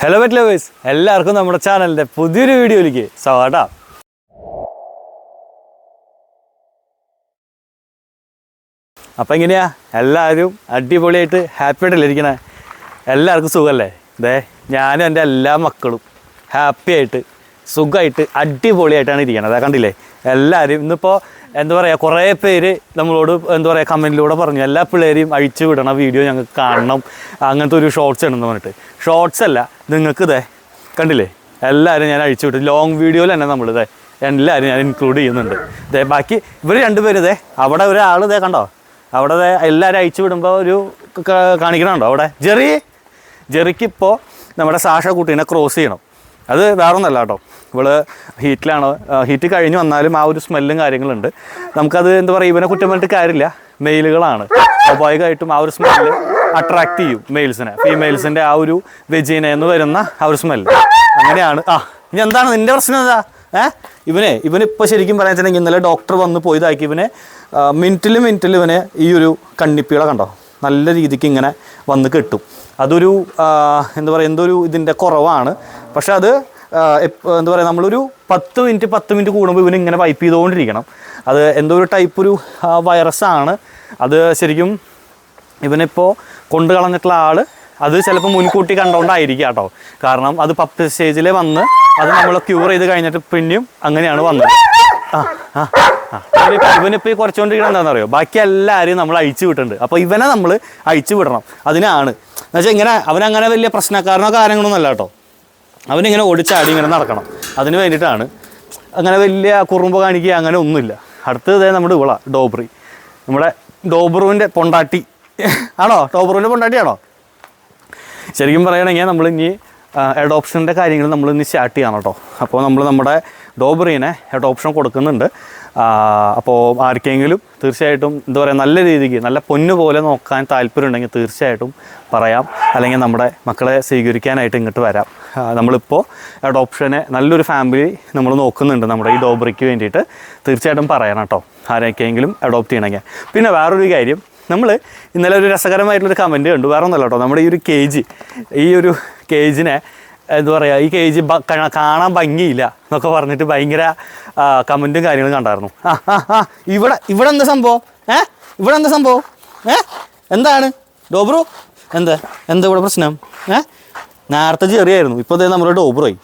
Hello pet lovers എല്ലാവർക്കും നമ്മുടെ ചാനലിന്റെ പുതിയൊരു വീഡിയോയിലേക്ക് സ്വാഗതം. അപ്പം എങ്ങനെയാ? എല്ലാവരും അടിപൊളിയായിട്ട് ഹാപ്പി ആയിട്ടല്ലേ ഇരിക്കണേ? എല്ലാവർക്കും സുഖമല്ലേ ദേ ഞാനും എന്റെ എല്ലാ മക്കളും ഹാപ്പി ആയിട്ട് സുഖമായിട്ട് അടിപൊളിയായിട്ടാണ് ഇരിക്കുന്നത് അതാ കണ്ടില്ലേ? എല്ലാവരും ഇന്നിപ്പോൾ എന്താ പറയുക കുറേ പേര് നമ്മളോട് എന്താ പറയുക കമന്റിലൂടെ പറഞ്ഞു. എല്ലാ പിള്ളേരെയും അഴിച്ചു വിടണ വീഡിയോ ഞങ്ങൾക്ക് കാണണം. അങ്ങനത്തെ ഒരു ഷോർട്സ് ഉണ്ടെന്ന് പറഞ്ഞിട്ട്. ഷോർട്സ് അല്ല നിങ്ങൾക്ക് ഇതേ കണ്ടില്ലേ? എല്ലാവരും ഞാൻ അഴിച്ചു വിട്ടു. ലോങ് വീഡിയോയിൽ തന്നെ നമ്മൾ ഇതേ എല്ലാവരും ഞാൻ ഇൻക്ലൂഡ് ചെയ്യുന്നുണ്ട്. ഇതേ ബാക്കി ഇവർ രണ്ടുപേരും ഇതേ അവിടെ ഒരാൾ ഇതേ കണ്ടോ? അവിടെ എല്ലാവരും അയച്ചു വിടുമ്പോൾ ഒരു കാണിക്കണുണ്ടോ അവിടെ? ജെറി? ജെറിക്കിപ്പോൾ നമ്മുടെ സാഷ കുട്ടീനെ ക്രോസ് ചെയ്യണം. അത് വേറെ ഒന്നല്ല കേട്ടോ. ഇവൾ ഹീറ്റിലാണ് ഹീറ്റ് കഴിഞ്ഞ് വന്നാലും ആ ഒരു സ്മെല്ലും കാര്യങ്ങളുണ്ട്. നമുക്കത് എന്താ പറയുക ഇവനെ കുറ്റം പറഞ്ഞിട്ട് കാര്യമില്ല. മെയിലുകളാണ്. സ്വാഭാവികമായിട്ടും ആ ഒരു സ്മെല്ല് അട്രാക്ട് ചെയ്യും മെയിൽസിനെ ഫീമെയിൽസിന്റെ ആ ഒരു വെജീന എന്ന് വരുന്ന ആ ഒരു സ്മെല്ല് അങ്ങനെയാണ്. ആ ഇനി എന്താണ് നിന്റെ പ്രശ്നം എന്താ? ഏഹ് ഇവനെ ഇവനിപ്പോൾ ശരിക്കും പറയാൻ വെച്ചിട്ടുണ്ടെങ്കിൽ ഇന്നലെ ഡോക്ടർ വന്ന് പോയതാക്കി ഇവനെ മിനിറ്റിൽ മിനിറ്റിൽ ഇവനെ ഈ ഒരു കണ്ണിപ്പികളെ കണ്ടോ? നല്ല രീതിക്ക് ഇങ്ങനെ വന്ന് കെട്ടും. അതൊരു എന്താ പറയുക എന്തൊരു ഇതിന്റെ കുറവാണ്. പക്ഷെ അത് എന്താ പറയുക നമ്മളൊരു പത്ത് മിനിറ്റ് പത്ത് മിനിറ്റ് കൂടുമ്പോൾ ഇവന് ഇങ്ങനെ വൈപ്പ് ചെയ്തുകൊണ്ടിരിക്കണം അത് എന്തോ ഒരു ടൈപ്പ് ഒരു വൈറസാണ് അത് ശരിക്കും ഇവനിപ്പോൾ കൊണ്ടു കളഞ്ഞിട്ടുള്ള ആൾ അത് ചിലപ്പോൾ മുൻകൂട്ടി കണ്ടുകൊണ്ടായിരിക്കും കേട്ടോ. കാരണം അത് പത്ത് സ്റ്റേജിൽ വന്ന് അത് നമ്മൾ ക്യൂർ ചെയ്ത് കഴിഞ്ഞിട്ട് പിന്നെയും അങ്ങനെയാണ് വന്നത്. ആ ആ ഇവനിപ്പോൾ ഈ കുറച്ചുകൊണ്ടിരിക്കണം എന്താണെന്ന് അറിയോ ബാക്കി എല്ലാവരെയും നമ്മൾ അഴിച്ചു വിട്ടുണ്ട് അപ്പോൾ ഇവനെ നമ്മൾ അഴിച്ചു വിടണം. അതിനാണ്. എന്നുവെച്ചാൽ ഇങ്ങനെ അവനങ്ങനെ വലിയ പ്രശ്നക്കാരനോ കാര്യങ്ങളൊന്നും അല്ല കേട്ടോ. അവനിങ്ങനെ ഓടിച്ചാടി ഇങ്ങനെ നടക്കണം. അതിന് വേണ്ടിയിട്ടാണ്. അങ്ങനെ വലിയ കുറുമ്പ് കാണിക്കുക അങ്ങനെ ഒന്നുമില്ല. അടുത്തത് നമ്മുടെ ഇവള ഡോബ്രി. നമ്മുടെ ഡോബ്രുവിന്റെ പൊണ്ടാട്ടി. ആണോ? ഡോബ്രുവിന്റെ പൊണ്ടാട്ടിയാണോ? ശരിക്കും പറയുകയാണെങ്കിൽ നമ്മൾ ഇനി അഡോപ്ഷന്റെ കാര്യങ്ങൾ നമ്മൾ ഇനി സ്റ്റാർട്ട് ചെയ്യണം കേട്ടോ. അപ്പോൾ നമ്മൾ നമ്മുടെ ഡോബറീനെ അഡോപ്ഷൻ കൊടുക്കുന്നുണ്ട്. അപ്പോൾ ആർക്കെങ്കിലും തീർച്ചയായിട്ടും എന്താ പറയുക നല്ല രീതിക്ക് നല്ല പൊന്നു പോലെ നോക്കാൻ താല്പര്യം ഉണ്ടെങ്കിൽ തീർച്ചയായിട്ടും പറയാം. അല്ലെങ്കിൽ നമ്മുടെ മക്കളെ സ്വീകരിക്കാനായിട്ട് ഇങ്ങോട്ട് വരാം. നമ്മളിപ്പോൾ അഡോപ്ഷനെ നല്ലൊരു ഫാമിലി നമ്മൾ നോക്കുന്നുണ്ട് നമ്മുടെ ഈ ഡോബറിക്ക് വേണ്ടിയിട്ട്. തീർച്ചയായിട്ടും പറയണം കേട്ടോ ആരൊക്കെയെങ്കിലും അഡോപ്റ്റ് ചെയ്യണമെങ്കിൽ. പിന്നെ വേറൊരു കാര്യം നമ്മൾ ഇന്നലെ ഒരു രസകരമായിട്ടുള്ളൊരു കമന്റ് കണ്ടു. വേറെ ഒന്നല്ല കേട്ടോ നമ്മുടെ ഈ ഒരു കേജ് ഈ ഒരു കേജിനെ എന്താ പറയുക ഈ കേജ് കാണാൻ ഭംഗിയില്ല എന്നൊക്കെ പറഞ്ഞിട്ട് ഭയങ്കര കമന്റും കാര്യങ്ങളും കണ്ടായിരുന്നു. ആ ആ ഇവിടെ ഇവിടെ എന്താ സംഭവം? ഏ? ഇവിടെ എന്താ സംഭവം? ഏ? എന്താണ്? ഡോബ്രു? എന്താ? എന്താ ഇവിടെ പ്രശ്നം? ഏ? നേരത്തെ ചെറിയായിരുന്നു. ഇപ്പോൾ ദേ നമ്മുടെ ഡോബ്രായി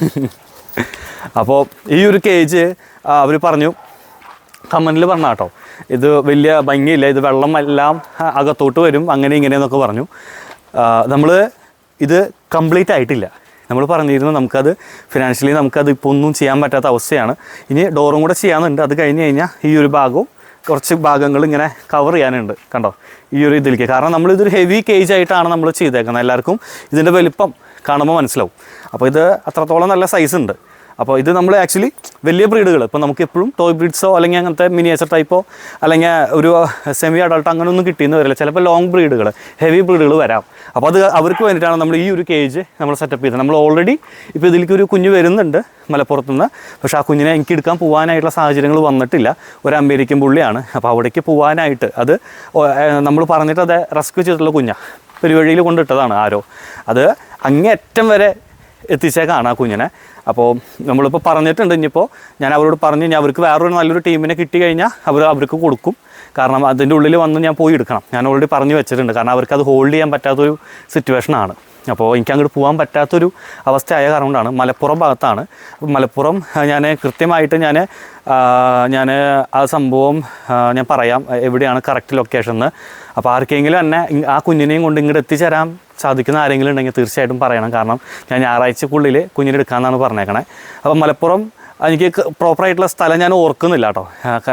അപ്പോൾ ഈ ഒരു കേജ് അവർ പറഞ്ഞു കമന്റിൽ പറഞ്ഞ കേട്ടോ ഇത് വലിയ ഭംഗിയില്ല ഇത് വെള്ളം എല്ലാം അകത്തോട്ട് വരും അങ്ങനെ ഇങ്ങനെയെന്നൊക്കെ പറഞ്ഞു. നമ്മൾ ഇത് കംപ്ലീറ്റ് ആയിട്ടില്ല. നമ്മൾ പറഞ്ഞിരുന്നു നമുക്കത് ഫിനാൻഷ്യലി നമുക്കത് ഇപ്പോൾ ഒന്നും ചെയ്യാൻ പറ്റാത്ത അവസ്ഥയാണ്. ഇനി ഡോറും കൂടെ ചെയ്യാനുണ്ട്. അത് കഴിഞ്ഞ് കഴിഞ്ഞാൽ ഈ ഒരു ഭാഗവും കുറച്ച് ഭാഗങ്ങൾ ഇങ്ങനെ കവർ ചെയ്യാനുണ്ട് കണ്ടോ? ഈ ഒരു ഇതിലേക്ക്. കാരണം നമ്മൾ ഇതൊരു ഹെവി കേജ് ആയിട്ടാണ് നമ്മൾ ചെയ്തേക്കുന്നത്. എല്ലാവർക്കും ഇതിന്റെ വലിപ്പം കാണുമ്പോൾ മനസ്സിലാവും. അപ്പോൾ ഇത് അത്രത്തോളം നല്ല സൈസ് ഉണ്ട്. അപ്പോൾ ഇത് നമ്മൾ ആക്ച്വലി വലിയ ബ്രീഡുകൾ ഇപ്പോൾ നമുക്ക് എപ്പോഴും ടോയ് ബ്രീഡ്സോ അല്ലെങ്കിൽ അങ്ങനത്തെ മിനിയേച്ചർ ടൈപ്പോ അല്ലെങ്കിൽ ഒരു സെമി അഡൾട്ട് അങ്ങനെയൊന്നും കിട്ടിയെന്ന് വരില്ല. ചിലപ്പോൾ ലോങ് ബ്രീഡുകൾ ഹെവി ബ്രീഡുകൾ വരാം. അപ്പോൾ അത് അവർക്ക് വേണ്ടിയിട്ടാണ് നമ്മൾ ഈ ഒരു കേജ് നമ്മൾ സെറ്റപ്പ് ചെയ്തത്. നമ്മൾ ഓൾറെഡി ഇപ്പോൾ ഇതിലേക്ക് ഒരു കുഞ്ഞ് വരുന്നുണ്ട് മലപ്പുറത്തുനിന്ന്. പക്ഷേ ആ കുഞ്ഞിനെ എനിക്ക് എടുക്കാൻ പോകാനായിട്ടുള്ള സാഹചര്യങ്ങൾ വന്നിട്ടില്ല. ഒരു അമേരിക്കൻ പുള്ളിയാണ്. അപ്പോൾ അവിടേക്ക് പോകാനായിട്ട് അത് നമ്മൾ പറഞ്ഞിട്ട് അത് റെസ്ക്യൂ ചെയ്തിട്ടുള്ള കുഞ്ഞാണ് പെരുവഴിയിൽ കൊണ്ടിട്ടതാണ് ആരോ. അത് അങ്ങേറ്റം വരെ എത്തിച്ചേക്കാണ് ആ കുഞ്ഞിനെ. അപ്പോൾ നമ്മളിപ്പോൾ പറഞ്ഞിട്ടുണ്ട് ഇനിയിപ്പോൾ ഞാൻ അവരോട് പറഞ്ഞു ഇനി അവർക്ക് വേറൊരു നല്ലൊരു ടീമിനെ കിട്ടി കഴിഞ്ഞാൽ അവർ അവർക്ക് കൊടുക്കും. കാരണം അതിന്റെ ഉള്ളിൽ വന്ന് ഞാൻ പോയി എടുക്കണം. ഞാൻ ഓൾറെഡി പറഞ്ഞു വെച്ചിട്ടുണ്ട്. കാരണം അവർക്ക് അത് ഹോൾഡ് ചെയ്യാൻ പറ്റാത്തൊരു സിറ്റുവേഷനാണ് അപ്പോൾ എനിക്ക് അങ്ങോട്ട് പോകാൻ പറ്റാത്തൊരു അവസ്ഥയായ കാരണം കൊണ്ടാണ് മലപ്പുറം ഭാഗത്താണ്. മലപ്പുറം ഞാൻ കൃത്യമായിട്ട് ഞാൻ ഞാൻ ആ സംഭവം ഞാൻ പറയാം. എവിടെയാണ് കറക്റ്റ് ലൊക്കേഷൻ എന്ന് അപ്പോൾ ആർക്കെങ്കിലും തന്നെ ആ കുഞ്ഞിനെയും കൊണ്ട് ഇങ്ങോട്ട് എത്തിച്ചേരാൻ സാധിക്കുന്ന ആരെങ്കിലും ഉണ്ടെങ്കിൽ തീർച്ചയായിട്ടും പറയണം. കാരണം ഞാൻ ഞായറാഴ്ചക്കുള്ളിൽ കുഞ്ഞിനെ എടുക്കാമെന്നാണ് പറഞ്ഞേക്കണേ. അപ്പോൾ മലപ്പുറം എനിക്ക് പ്രോപ്പറായിട്ടുള്ള സ്ഥലം ഞാൻ ഓർക്കുന്നില്ല കേട്ടോ.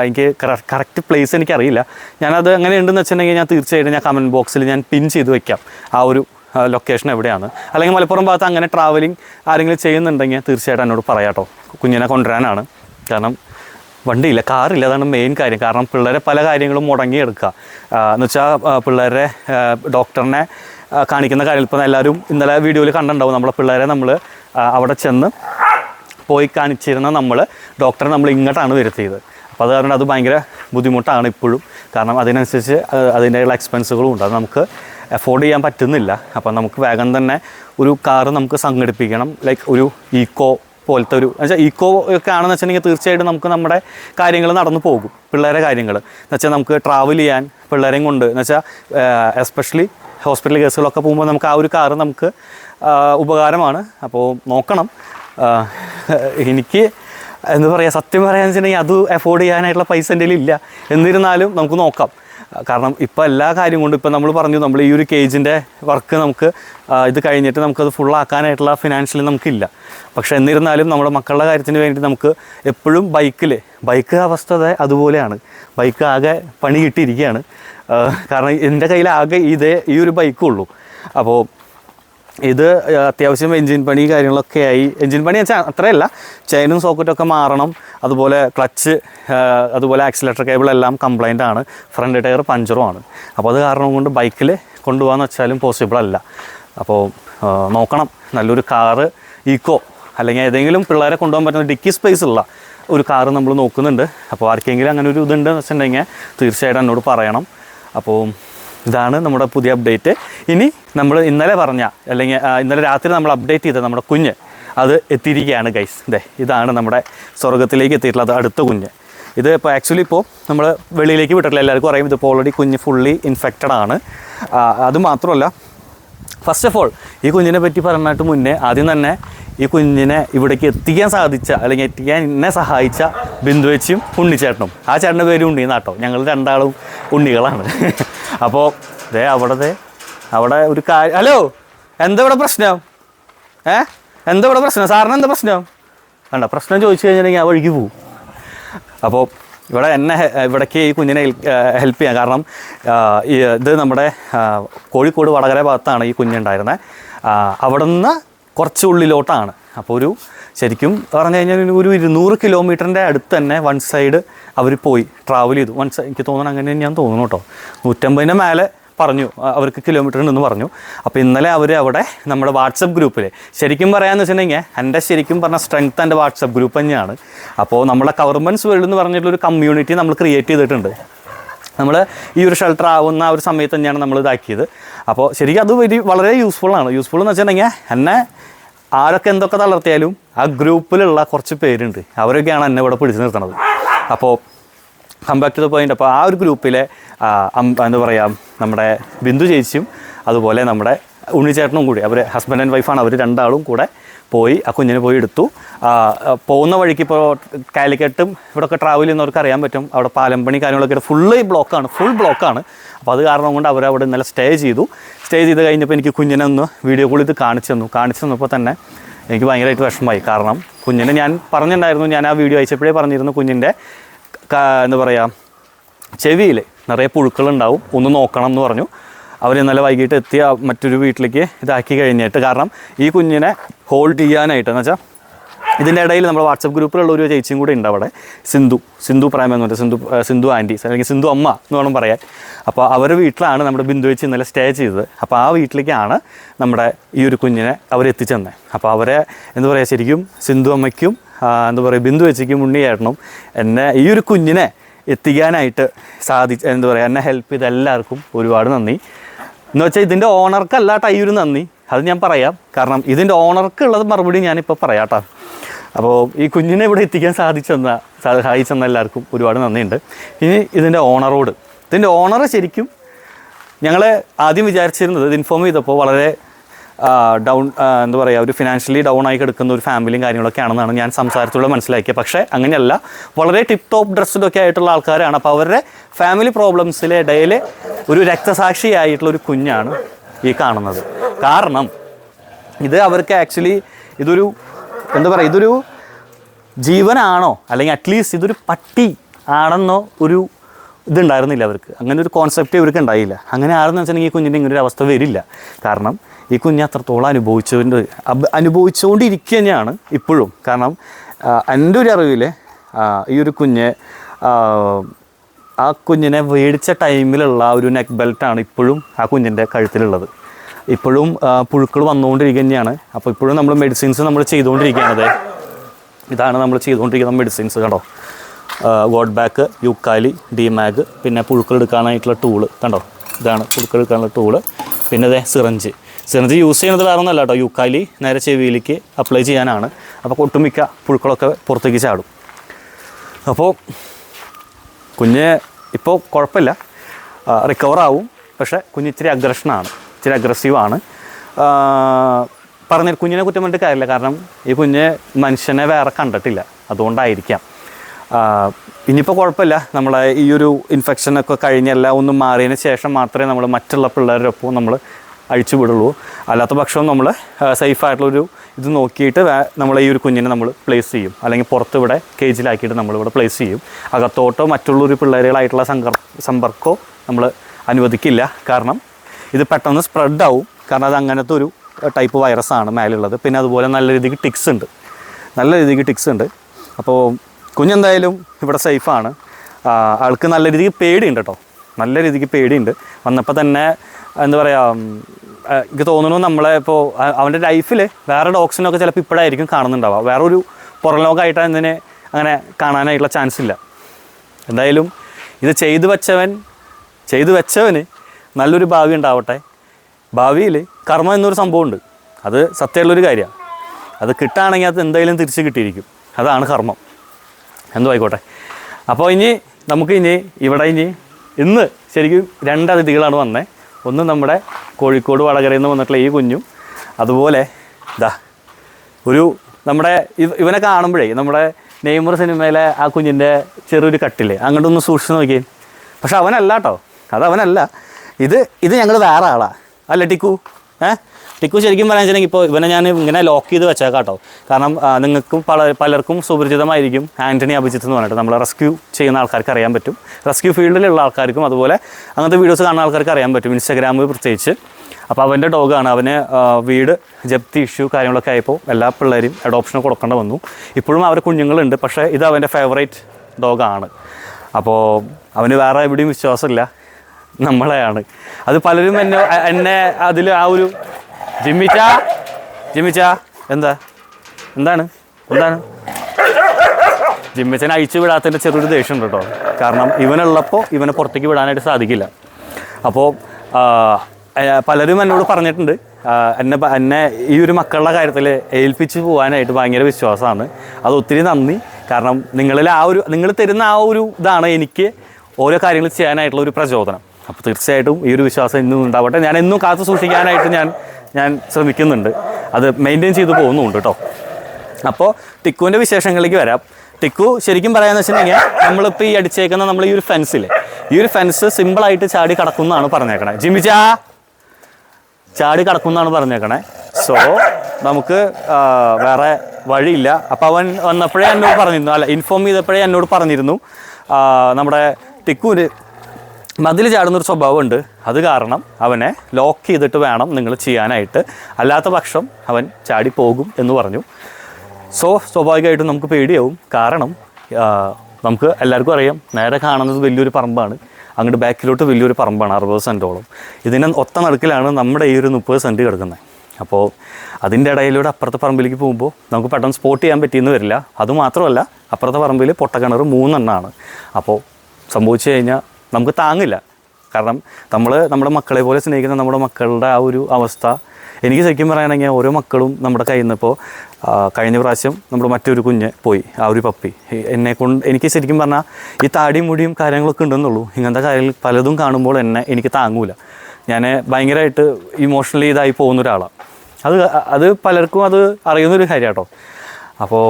എനിക്ക് കറക്റ്റ് പ്ലേസ് എനിക്കറിയില്ല. ഞാനത് അങ്ങനെ ഉണ്ടെന്ന് വെച്ചിട്ടുണ്ടെങ്കിൽ ഞാൻ തീർച്ചയായിട്ടും ഞാൻ കമന്റ് ബോക്സിൽ ഞാൻ പിൻ ചെയ്ത് വെക്കാം. ആ ഒരു ലൊക്കേഷൻ എവിടെയാണ്. അല്ലെങ്കിൽ മലപ്പുറം ഭാഗത്ത് അങ്ങനെ ട്രാവലിംഗ് ആരെങ്കിലും ചെയ്യുന്നുണ്ടെങ്കിൽ തീർച്ചയായിട്ടും എന്നോട് പറയാം കേട്ടോ. കുഞ്ഞിനെ കൊണ്ടുവരാനാണ്. കാരണം വണ്ടിയില്ല കാറില്ല. അതാണ് മെയിൻ കാര്യം. കാരണം പിള്ളേരെ പല കാര്യങ്ങളും മുടങ്ങിയെടുക്കുക. എന്ന് വെച്ചാൽ പിള്ളേരെ ഡോക്ടറിനെ കാണിക്കുന്ന കാര്യം. ഇപ്പം എല്ലാവരും ഇന്നലെ വീഡിയോയിൽ കണ്ടിട്ടുണ്ടാവും. നമ്മളെ പിള്ളേരെ നമ്മൾ അവിടെ ചെന്ന് പോയി കാണിച്ചിരുന്ന നമ്മൾ ഡോക്ടറെ നമ്മൾ ഇങ്ങോട്ടാണ് വരുത്തിയത്. അപ്പോൾ അത് കാരണം അത് ഭയങ്കര ബുദ്ധിമുട്ടാണ് ഇപ്പോഴും. കാരണം അതിനനുസരിച്ച് അതിന്റെയുള്ള എക്സ്പെൻസുകളും ഉണ്ട്. അത് നമുക്ക് അഫോർഡ് ചെയ്യാൻ പറ്റുന്നില്ല. അപ്പം നമുക്ക് വേഗം തന്നെ ഒരു കാറ് നമുക്ക് സംഘടിപ്പിക്കണം. ലൈക്ക് ഒരു ഈക്കോ പോലത്തെ ഒരു എന്നുവെച്ചാൽ ഈക്കോ ഒക്കെ ആണെന്ന് വെച്ചിട്ടുണ്ടെങ്കിൽ തീർച്ചയായിട്ടും നമുക്ക് നമ്മുടെ കാര്യങ്ങൾ നടന്നു പോകും പിള്ളേരെ കാര്യങ്ങൾ. എന്ന് വെച്ചാൽ നമുക്ക് ട്രാവൽ ചെയ്യാൻ പിള്ളേരെയും കൊണ്ട് എന്ന് വെച്ചാൽ എസ്പെഷ്യലി ഹോസ്പിറ്റൽ കേസുകളൊക്കെ പോകുമ്പോൾ നമുക്ക് ആ ഒരു കാറ് നമുക്ക് ഉപകാരമാണ്. അപ്പോൾ നോക്കണം. എനിക്ക് എന്താ പറയുക സത്യം പറയാന്ന് വെച്ചിട്ടുണ്ടെങ്കിൽ അത് അഫോർഡ് ചെയ്യാനായിട്ടുള്ള പൈസ എന്റെ ഇല്ല എന്നിരുന്നാലും നമുക്ക് നോക്കാം. കാരണം ഇപ്പോൾ എല്ലാ കാര്യം കൊണ്ടും ഇപ്പോൾ നമ്മൾ പറഞ്ഞു നമ്മൾ ഈ ഒരു കേജിന്റെ വർക്ക് നമുക്ക് ഇത് കഴിഞ്ഞിട്ട് നമുക്കത് ഫുള്ളാക്കാനായിട്ടുള്ള ഫിനാൻഷ്യലി നമുക്കില്ല. പക്ഷേ എന്നിരുന്നാലും നമ്മുടെ മക്കളുടെ കാര്യത്തിന് വേണ്ടി നമുക്ക് എപ്പോഴും ബൈക്കിൽ ബൈക്ക് അവസ്ഥ അതുപോലെയാണ്. ബൈക്ക് ആകെ പണി കിട്ടിയിരിക്കുകയാണ് കാരണം എന്റെ കയ്യിൽ ആകെ ഇതേ ഈ ഒരു ബൈക്കുള്ളൂ അപ്പോൾ ഇത് അത്യാവശ്യം എൻജിൻ പണി കാര്യങ്ങളൊക്കെ ആയി. എൻജിൻ പണി വെച്ചാൽ അത്രയല്ല. ചെയിനും സോക്കറ്റൊക്കെ മാറണം. അതുപോലെ ക്ലച്ച് അതുപോലെ ആക്സിലേറ്റർ കേബിൾ എല്ലാം കംപ്ലൈന്റ് ആണ്. ഫ്രണ്ട് ടയർ പഞ്ചറുമാണ് അപ്പോൾ അത് കാരണം കൊണ്ട് ബൈക്കിൽ കൊണ്ടുപോകാന്ന് വെച്ചാലും പോസിബിൾ അല്ല. അപ്പോൾ നോക്കണം. നല്ലൊരു കാറ് ഈക്കോ അല്ലെങ്കിൽ ഏതെങ്കിലും പിള്ളേരെ കൊണ്ടുപോകാൻ പറ്റുന്ന ഡിക്കി സ്പേസ് ഉള്ള ഒരു കാറ് നമ്മൾ നോക്കുന്നുണ്ട്. അപ്പോൾ ആർക്കെങ്കിലും അങ്ങനെ ഒരു ഇതുണ്ടെന്ന് വെച്ചിട്ടുണ്ടെങ്കിൽ തീർച്ചയായിട്ടും എന്നോട് പറയണം. അപ്പോൾ ഇതാണ് നമ്മുടെ പുതിയ അപ്ഡേറ്റ് ഇനി നമ്മൾ ഇന്നലെ പറഞ്ഞ അല്ലെങ്കിൽ ഇന്നലെ രാത്രി നമ്മൾ അപ്ഡേറ്റ് ചെയ്ത നമ്മുടെ കുഞ്ഞ് അത് എത്തിയിരിക്കുകയാണ് ഗൈസ് ഇതേ ഇതാണ് നമ്മുടെ സ്വർഗത്തിലേക്ക് എത്തിയിട്ടുള്ളത് അടുത്ത കുഞ്ഞ്. ഇത് ഇപ്പോൾ ആക്ച്വലി ഇപ്പോൾ നമ്മൾ വെളിയിലേക്ക് വിട്ടിട്ടില്ല. എല്ലാവർക്കും അറിയാം ഇതിപ്പോൾ ഓൾറെഡി കുഞ്ഞ് ഫുള്ളി ഇൻഫെക്റ്റഡ് ആണ്. അത് മാത്രമല്ല ഫസ്റ്റ് ഓഫ് ഓൾ ഈ കുഞ്ഞിനെ പറ്റി പറഞ്ഞിട്ട് മുന്നേ ആദ്യം തന്നെ ഈ കുഞ്ഞിനെ ഇവിടേക്ക് എത്തിക്കാൻ സാധിച്ച അല്ലെങ്കിൽ എത്തിക്കാൻ എന്നെ സഹായിച്ച ബിന്ദുവച്ചും ഉണ്ണിച്ചേട്ടനും. ആ ചേട്ടന്റെ പേര് ഉണ്ണി നാട്ടോ ഞങ്ങൾ രണ്ടാളും ഉണ്ണികളാണ്. അപ്പോൾ ദേ അവിടെ അവിടെ ഒരു കാര്യം ഹലോ എന്താ ഇവിടെ പ്രശ്നം? ഏ? എന്താ ഇവിടെ പ്രശ്നം? സാറിന് എന്താ പ്രശ്നം? വേണ്ട പ്രശ്നം ചോദിച്ചു കഴിഞ്ഞിട്ടുണ്ടെങ്കിൽ ആ വഴിക്ക് പോകും അപ്പോൾ ഇവിടെ എന്നെ ഇവിടേക്ക് ഈ കുഞ്ഞിനെ ഹെൽപ്പ് ചെയ്യാം കാരണം ഇത് നമ്മുടെ കോഴിക്കോട് വടകര ഭാഗത്താണ് ഈ കുഞ്ഞുണ്ടായിരുന്നത് അവിടെ നിന്ന് കുറച്ച് ഉള്ളിലോട്ടാണ്. അപ്പോൾ ഒരു ശരിക്കും പറഞ്ഞു കഴിഞ്ഞാൽ ഒരു- ഇരുന്നൂറ് കിലോമീറ്ററിന്റെ അടുത്ത് തന്നെ വൺ സൈഡ് അവർ പോയി ട്രാവൽ ചെയ്തു. വൺ സൈഡ് എനിക്ക് തോന്നുന്നു അങ്ങനെ ഞാൻ തോന്നുന്നു കേട്ടോ. നൂറ്റമ്പതിന്റെ മേലെ പറഞ്ഞു അവർക്ക് കിലോമീറ്റർ ഉണ്ടെന്ന് പറഞ്ഞു. അപ്പോൾ ഇന്നലെ അവർ അവിടെ നമ്മുടെ വാട്സപ്പ് ഗ്രൂപ്പിൽ ശരിക്കും പറയാമെന്ന് വെച്ചിട്ടുണ്ടെങ്കിൽ എന്റെ ശരിക്കും പറഞ്ഞ സ്ട്രെങ്ത് എന്റെ വാട്സപ്പ് ഗ്രൂപ്പ് തന്നെയാണ്. അപ്പോൾ നമ്മളെ കവർമെൻസ് വേൾഡ് എന്ന് പറഞ്ഞിട്ടുള്ളൊരു കമ്മ്യൂണിറ്റി നമ്മൾ ക്രിയേറ്റ് ചെയ്തിട്ടുണ്ട്. നമ്മൾ ഈ ഒരു ഷെൽട്ടർ ആവുന്ന ആ ഒരു സമയത്ത് തന്നെയാണ് നമ്മൾ ഇതാക്കിയത്. അപ്പോൾ ശരിക്കും അത് വലിയ വളരെ യൂസ്ഫുൾ ആണ്. യൂസ്ഫുൾ എന്ന് വെച്ചിട്ടുണ്ടെങ്കിൽ എന്നെ ആരൊക്കെ എന്തൊക്കെ തളർത്തിയാലും ആ ഗ്രൂപ്പിലുള്ള കുറച്ച് പേരുണ്ട്. അവരൊക്കെയാണ് എന്നെ ഇവിടെ പിടിച്ചു നിർത്തുന്നത്. അപ്പോൾ come back to the point അപ്പോൾ ആ ഒരു ഗ്രൂപ്പിലെ എന്താ പറയുക നമ്മുടെ ബിന്ദു ചേച്ചിയും അതുപോലെ നമ്മുടെ ഉണ്ണിച്ചേട്ടനും കൂടി അവർ ഹസ്ബൻഡ് ആൻഡ് വൈഫാണ് അവർ രണ്ടാളും കൂടെ പോയി ആ കുഞ്ഞിനെ പോയി എടുത്തു. പോകുന്ന വഴിക്ക് ഇപ്പോൾ കാലിക്കട്ടും ഇവിടെയൊക്കെ ട്രാവൽ ചെയ്യുന്നവർക്ക് അറിയാൻ പറ്റും. അവിടെ പാലമ്പണി കാര്യങ്ങളൊക്കെ ഫുള്ള് ബ്ലോക്കാണ് ഫുൾ ബ്ലോക്കാണ് അപ്പോൾ അത് കാരണം കൊണ്ട് അവർ അവിടെ നല്ല സ്റ്റേ ചെയ്തു. സ്റ്റേ ചെയ്ത് കഴിഞ്ഞപ്പോൾ എനിക്ക് കുഞ്ഞിനെ ഒന്ന് വീഡിയോ കോൾ ഇത് കാണിച്ചു തന്നു. കാണിച്ചു തന്നപ്പോൾ തന്നെ എനിക്ക് ഭയങ്കരമായിട്ട് വിഷമമായി. കാരണം കുഞ്ഞിനെ ഞാൻ പറഞ്ഞിട്ടുണ്ടായിരുന്നു ഞാൻ ആ വീഡിയോ അയച്ചപ്പോഴേ പറഞ്ഞിരുന്നു കുഞ്ഞിന്റെ എന്താ പറയുക ചെവിയിൽ നിറയെ പുഴുക്കളുണ്ടാവും. ഒന്ന് നോക്കണം എന്ന് പറഞ്ഞു. അവർ ഇന്നലെ വൈകിട്ട് എത്തിയ മറ്റൊരു വീട്ടിലേക്ക് ഇതാക്കി കഴിഞ്ഞിട്ട്. കാരണം ഈ കുഞ്ഞിനെ ഹോൾഡ് ചെയ്യാനായിട്ട് എന്ന് വെച്ചാൽ ഇതിന്റെ ഇടയിൽ നമ്മുടെ വാട്സപ്പ് ഗ്രൂപ്പിലുള്ള ഒരു ചേച്ചിയും കൂടെ ഉണ്ട് അവിടെ. സിന്ധു സിന്ധു പ്രേമ എന്ന് പറഞ്ഞാൽ സിന്ധു സിന്ധു ആന്റി അല്ലെങ്കിൽ സിന്ധു അമ്മ എന്ന് വേണം പറയാൻ. അപ്പോൾ അവരുടെ വീട്ടിലാണ് നമ്മുടെ ബിന്ദു വെച്ച് ഇന്നലെ സ്റ്റേ ചെയ്തത്. അപ്പോൾ ആ വീട്ടിലേക്കാണ് നമ്മുടെ ഈ ഒരു കുഞ്ഞിനെ അവരെത്തിച്ചെന്നത് അപ്പോൾ അവരെ എന്താ പറയുക ശരിക്കും സിന്ധു അമ്മയ്ക്കും എന്താ പറയുക ബിന്ദു വെച്ചിക്കും ഉണ്ണിയേട്ടനും എന്നെ ഈ ഒരു കുഞ്ഞിനെ എത്തിക്കാനായിട്ട് സാധിച്ച എന്താ പറയുക എന്നെ ഹെൽപ്പ് ചെയ്ത എല്ലാവർക്കും ഒരുപാട് നന്ദി. എന്ന് വെച്ചാൽ ഇതിന്റെ ഓണർക്കല്ല ട്ടോ ഈ ഒരു നന്ദി. അത് ഞാൻ പറയാം. കാരണം ഇതിന്റെ ഓണർക്ക് ഉള്ളത് മറുപടി ഞാനിപ്പോൾ പറയാം കേട്ടോ അപ്പോൾ ഈ കുഞ്ഞിനെ ഇവിടെ എത്തിക്കാൻ സാധിച്ചെന്ന സഹായിച്ചെന്ന എല്ലാവർക്കും ഒരുപാട് നന്ദിയുണ്ട്. ഇനി ഇതിന്റെ ഓണറോട് ഇതിന്റെ ഓണർ ശരിക്കും ഞങ്ങൾ ആദ്യം വിചാരിച്ചിരുന്നത് ഇത് ഇൻഫോം ചെയ്തപ്പോൾ വളരെ ഡൗൺ എന്താ പറയുക ഒരു ഫിനാൻഷ്യലി ഡൗൺ ആയി കിടക്കുന്ന ഒരു ഫാമിലിയും കാര്യങ്ങളൊക്കെ ആണെന്നാണ് ഞാൻ സംസാരത്തിലൂടെ മനസ്സിലാക്കിയത് പക്ഷേ അങ്ങനെയല്ല. വളരെ ടിപ്പ് ടോപ്പ് ഡ്രസ്സിലൊക്കെ ആയിട്ടുള്ള ആൾക്കാരാണ്. അപ്പോൾ അവരുടെ ഫാമിലി പ്രോബ്ലംസിലെ ഇടയിൽ ഒരു രക്തസാക്ഷിയായിട്ടുള്ള ഒരു കുഞ്ഞാണ് ഈ കാണുന്നത്. കാരണം ഇത് അവർക്ക് ആക്ച്വലി ഇതൊരു എന്താ പറയുക ഇതൊരു ജീവനാണോ? അല്ലെങ്കിൽ അറ്റ്ലീസ്റ്റ് ഇതൊരു പട്ടി ആണെന്നോ ഒരു ഇതുണ്ടായിരുന്നില്ല അവർക്ക്. അങ്ങനെ ഒരു കോൺസെപ്റ്റ് ഇവർക്ക് ഉണ്ടായില്ല. അങ്ങനെ ആരെന്ന് വെച്ചിട്ടുണ്ടെങ്കിൽ ഈ കുഞ്ഞിന്റെ ഇങ്ങനെ ഒരു അവസ്ഥ വരില്ല. കാരണം ഈ കുഞ്ഞ് അത്രത്തോളം അനുഭവിച്ചുകൊണ്ട് അനുഭവിച്ചുകൊണ്ടിരിക്കുക തന്നെയാണ് ഇപ്പോഴും. കാരണം എന്റെ ഒരു അറിവിൽ ഈ ഒരു കുഞ്ഞ് ആ, കുഞ്ഞിനെ മേടിച്ച ടൈമിലുള്ള ഒരു നെക്ക് ബെൽറ്റാണ് ഇപ്പോഴും ആ കുഞ്ഞിന്റെ കഴുത്തിലുള്ളത്. ഇപ്പോഴും പുഴുക്കൾ വന്നുകൊണ്ടിരിക്കുക തന്നെയാണ് അപ്പോൾ ഇപ്പോഴും നമ്മൾ മെഡിസിൻസ് നമ്മൾ ചെയ്തുകൊണ്ടിരിക്കുകയാണ് അതെ ഇതാണ് നമ്മൾ ചെയ്തുകൊണ്ടിരിക്കുന്ന മെഡിസിൻസ് കണ്ടോ? ഗോഡ് ബാക്ക് യുക്കാലി ഡിമാഗ് പിന്നെ പുഴുക്കൾ എടുക്കാനായിട്ടുള്ള ടൂൾ കണ്ടോ? ഇതാണ് പുഴുക്കൾ എടുക്കാനുള്ള ടൂൾ പിന്നെ അതെ സിറഞ്ച് സിറഞ്ച് യൂസ് ചെയ്യുന്നത് വേറെ ഒന്നല്ല കേട്ടോ. യുക്കാലി നേരെ ചെവിയിലേക്ക് അപ്ലൈ ചെയ്യാനാണ്. അപ്പോൾ ഒട്ടുമിക്ക പുഴുക്കളൊക്കെ പുറത്തേക്ക് ചാടും. അപ്പോൾ കുഞ്ഞ് ഇപ്പോൾ കുഴപ്പമില്ല. റിക്കവർ ആവും. പക്ഷേ കുഞ്ഞ് ഇച്ചിരി അഗ്രഷനാണ് ഇച്ചിരി അഗ്രസീവാണ് പറഞ്ഞ കുഞ്ഞിനെ കുറ്റം പറഞ്ഞിട്ട് കാര്യമില്ല. കാരണം ഈ കുഞ്ഞ് മനുഷ്യനെ വേറെ കണ്ടിട്ടില്ല. അതുകൊണ്ടായിരിക്കാം. ഇനിയിപ്പോൾ കുഴപ്പമില്ല. നമ്മളെ ഈ ഒരു ഇൻഫെക്ഷനൊക്കെ കഴിഞ്ഞല്ല ഒന്ന് മാറിയതിന് ശേഷം മാത്രമേ നമ്മൾ മറ്റുള്ള പിള്ളേരുടെ ഒപ്പം നമ്മൾ അഴിച്ചു വിടുള്ളൂ. അല്ലാത്ത പക്ഷം നമ്മൾ സേഫ് ആയിട്ടുള്ളൊരു ഇത് നോക്കിയിട്ട് നമ്മൾ ഈ ഒരു കുഞ്ഞിനെ നമ്മൾ പ്ലേസ് ചെയ്യും. അല്ലെങ്കിൽ പുറത്ത് ഇവിടെ കേജിലാക്കിയിട്ട് നമ്മളിവിടെ പ്ലേസ് ചെയ്യും. അകത്തോട്ടോ മറ്റുള്ളൊരു പിള്ളേരുകളായിട്ടുള്ള സങ്കർ സമ്പർക്കമോ നമ്മൾ അനുവദിക്കില്ല. കാരണം ഇത് പെട്ടെന്ന് സ്പ്രെഡ് ആവും. കാരണം അത് അങ്ങനത്തെ ഒരു ടൈപ്പ് വൈറസാണ് മേലുള്ളത്. പിന്നെ അതുപോലെ നല്ല രീതിക്ക് ടിക്സ് ഉണ്ട്. നല്ല രീതിക്ക് ടിക്സ് ഉണ്ട്. അപ്പോൾ കുഞ്ഞെന്തായാലും ഇവിടെ സേഫാണ് ആൾക്ക് നല്ല രീതിക്ക് പേടിയുണ്ട് കേട്ടോ നല്ല രീതിക്ക് പേടിയുണ്ട്. വന്നപ്പോൾ തന്നെ എന്താ പറയുക എനിക്ക് തോന്നുന്നു നമ്മളെ ഇപ്പോൾ അവന്റെ ലൈഫിൽ വേറെ ഡോഗ്സിനൊക്കെ ചിലപ്പോൾ ഇപ്പോഴായിരിക്കും കാണുന്നുണ്ടാവുക. വേറെ ഒരു പുറം ലോകമായിട്ട് അതിനെ അങ്ങനെ കാണാനായിട്ടുള്ള ചാൻസ് ഇല്ല. എന്തായാലും ഇത് ചെയ്തു വെച്ചവൻ ചെയ്തു വെച്ചവന് നല്ലൊരു ഭാവി ഉണ്ടാവട്ടെ. ഭാവിയിൽ കർമ്മം എന്നൊരു സംഭവമുണ്ട്. അത് സത്യമുള്ളൊരു കാര്യമാണ് അത് കിട്ടുകയാണെങ്കിൽ അത് എന്തായാലും തിരിച്ച് കിട്ടിയിരിക്കും. അതാണ് കർമ്മം. എന്തോ ആയിക്കോട്ടെ. അപ്പോൾ ഇനി നമുക്ക് ഇനി ഇവിടെ ഇനി ഇന്ന് ശരിക്കും രണ്ട് അതിഥികളാണ് വന്നത് ഒന്ന് നമ്മുടെ കോഴിക്കോട് വടകരയിൽ നിന്ന് വന്നിട്ടുള്ള ഈ കുഞ്ഞും അതുപോലെ ഇതാ ഒരു നമ്മുടെ ഇവനെ കാണുമ്പോഴേ നമ്മുടെ നെയ്മർ സിനിമയിലെ ആ കുഞ്ഞിന്റെ ചെറിയൊരു കട്ടില്ലേ അങ്ങോട്ട് ഒന്ന് സൂക്ഷിച്ച് നോക്കിയേ. പക്ഷെ അവനല്ല കേട്ടോ അത് അവനല്ല. ഇത് ഇത് ഞങ്ങൾ വേറെ ആളാണ് അല്ല ടിക്കു? ഏ? ടിക്കു ശരിക്കും പറയാൻ വെച്ചിട്ടുണ്ടെങ്കിൽ ഇപ്പോൾ ഇവനെ ഞാൻ ഇങ്ങനെ ലോക്ക് ചെയ്ത് വെച്ചേക്കാം കേട്ടോ. കാരണം നിങ്ങൾക്ക് പല പലർക്കും സുപരിചിതമായിരിക്കും ആന്റണി അഭിജിത്ത് എന്ന് പറഞ്ഞിട്ട്. നമ്മൾ റെസ്ക്യൂ ചെയ്യുന്ന ആൾക്കാർക്ക് അറിയാൻ പറ്റും. റെസ്ക്യൂ ഫീൽഡിലുള്ള ആൾക്കാർക്കും അതുപോലെ അങ്ങനത്തെ വീഡിയോസ് കാണുന്ന ആൾക്കാർക്ക് അറിയാൻ പറ്റും. ഇൻസ്റ്റാഗ്രാമിൽ പ്രത്യേകിച്ച്. അപ്പോൾ അവന്റെ ഡോഗാണ് അവന് വീട് ജപ്തി ഇഷ്യൂ കാര്യങ്ങളൊക്കെ ആയപ്പോൾ എല്ലാ പിള്ളേരും അഡോപ്ഷന് കൊടുക്കേണ്ട വന്നു. ഇപ്പോഴും അവരുടെ കുഞ്ഞുങ്ങളുണ്ട്. പക്ഷേ ഇത് അവന്റെ ഫേവറേറ്റ് ഡോഗാണ് അപ്പോൾ അവന് വേറെ എവിടെയും വിശ്വാസമില്ല. നമ്മളെയാണ്. അത് പലരും എന്നെ എന്നെ അതിൽ ആ ഒരു ജിമ്മിച്ച ജിമ്മിച്ചാ എന്താ? എന്താണ്? എന്താണ്? ജിമ്മിച്ചനെ അയച്ചു വിടാത്തതിന്റെ ചെറിയൊരു ദേഷ്യമുണ്ട് കേട്ടോ. കാരണം ഇവനുള്ളപ്പോൾ ഇവനെ പുറത്തേക്ക് വിടാനായിട്ട് സാധിക്കില്ല. അപ്പോൾ പലരും എന്നോട് പറഞ്ഞിട്ടുണ്ട്. എന്നെ എന്നെ ഈ ഒരു മക്കളുടെ കാര്യത്തിൽ ഏൽപ്പിച്ച് പോകാനായിട്ട് ഭയങ്കര വിശ്വാസമാണ്. അത് ഒത്തിരി നന്ദി. കാരണം നിങ്ങളിൽ ആ ഒരു നിങ്ങൾ തരുന്ന ആ ഒരു ഇതാണ് എനിക്ക് ഓരോ കാര്യങ്ങൾ ചെയ്യാനായിട്ടുള്ള ഒരു പ്രചോദനം. അപ്പോൾ തീർച്ചയായിട്ടും ഈ ഒരു വിശ്വാസം ഇന്നും ഉണ്ടാവട്ടെ. ഞാൻ എന്നും കാത്തു സൂക്ഷിക്കാനായിട്ട് ഞാൻ ഞാൻ ശ്രമിക്കുന്നുണ്ട്. അത് മെയിന്റെയിൻ ചെയ്ത് പോകുന്നുണ്ട് കേട്ടോ അപ്പോൾ ടിക്കുവിന്റെ വിശേഷങ്ങളിലേക്ക് വരാം. ടിക്കു ശരിക്കും പറയാന്ന് വെച്ചിട്ടുണ്ടെങ്കിൽ നമ്മളിപ്പോൾ ഈ അടിച്ചേക്കുന്ന നമ്മൾ ഈ ഒരു ഫെൻസില്ലേ ഈ ഒരു ഫെൻസ് സിമ്പിളായിട്ട് ചാടി കടക്കുന്നതാണ് പറഞ്ഞേക്കണേ. ജിമിച്ചാ? ചാടി കിടക്കുന്നതാണ് പറഞ്ഞേക്കണേ. സോ നമുക്ക് വേറെ വഴിയില്ല. അപ്പോൾ അവൻ വന്നപ്പോഴേ എന്നോട് പറഞ്ഞിരുന്നു. അല്ല ഇൻഫോം ചെയ്തപ്പോഴേ എന്നോട് പറഞ്ഞിരുന്നു. നമ്മുടെ ടിക്കുവിന് മതിൽ ചാടുന്നൊരു സ്വഭാവമുണ്ട്. അത് കാരണം അവനെ ലോക്ക് ചെയ്തിട്ട് വേണം നിങ്ങൾ ചെയ്യാനായിട്ട്. അല്ലാത്ത പക്ഷം അവൻ ചാടിപ്പോകും പോകും എന്ന് പറഞ്ഞു. സോ സ്വാഭാവികമായിട്ടും നമുക്ക് പേടിയാവും. കാരണം നമുക്ക് എല്ലാവർക്കും അറിയാം നേരെ കാണുന്നത് വലിയൊരു പറമ്പാണ്. അങ്ങോട്ട് ബാക്കിലോട്ട് വലിയൊരു പറമ്പാണ് അറുപത് സെന്റോളം. ഇതിന് ഒത്ത നടുക്കിലാണ് നമ്മുടെ ഈ ഒരു മുപ്പത് സെന്റ് കിടക്കുന്നത്. അപ്പോൾ അതിന്റെ ഇടയിലൂടെ അപ്പുറത്തെ പറമ്പിലേക്ക് പോകുമ്പോൾ നമുക്ക് പെട്ടെന്ന് സ്പോട്ട് ചെയ്യാൻ പറ്റിയെന്ന് വരില്ല. അതുമാത്രമല്ല അപ്പുറത്തെ പറമ്പിൽ പൊട്ടക്കിണർ മൂന്നെണ്ണമാണ് അപ്പോൾ സംഭവിച്ചു കഴിഞ്ഞാൽ നമുക്ക് താങ്ങില്ല. കാരണം നമ്മൾ നമ്മുടെ മക്കളെ പോലെ സ്നേഹിക്കുന്ന നമ്മുടെ മക്കളുടെ ആ ഒരു അവസ്ഥ. എനിക്ക് ശരിക്കും പറയുകയാണെങ്കിൽ ഓരോ മക്കളും നമ്മുടെ കയ്യിൽ നിന്ന് ഇപ്പോൾ കഴിഞ്ഞ പ്രാവശ്യം നമ്മൾ മറ്റൊരു കുഞ്ഞ് പോയി ആ ഒരു പപ്പി. എന്നെ കൊണ്ട് എനിക്ക് ശരിക്കും പറഞ്ഞാൽ ഈ താടിയും മുടിയും കാര്യങ്ങളൊക്കെ ഉണ്ടെന്നുള്ളൂ. ഇങ്ങനത്തെ കാര്യങ്ങൾ പലതും കാണുമ്പോൾ എന്നെ എനിക്ക് താങ്ങൂല. ഞാൻ ഭയങ്കരമായിട്ട് ഇമോഷണലി ഇതായി പോകുന്ന ഒരാളാണ് അത് അത് പലർക്കും അത് അറിയുന്നൊരു കാര്യമാണ് കേട്ടോ അപ്പോൾ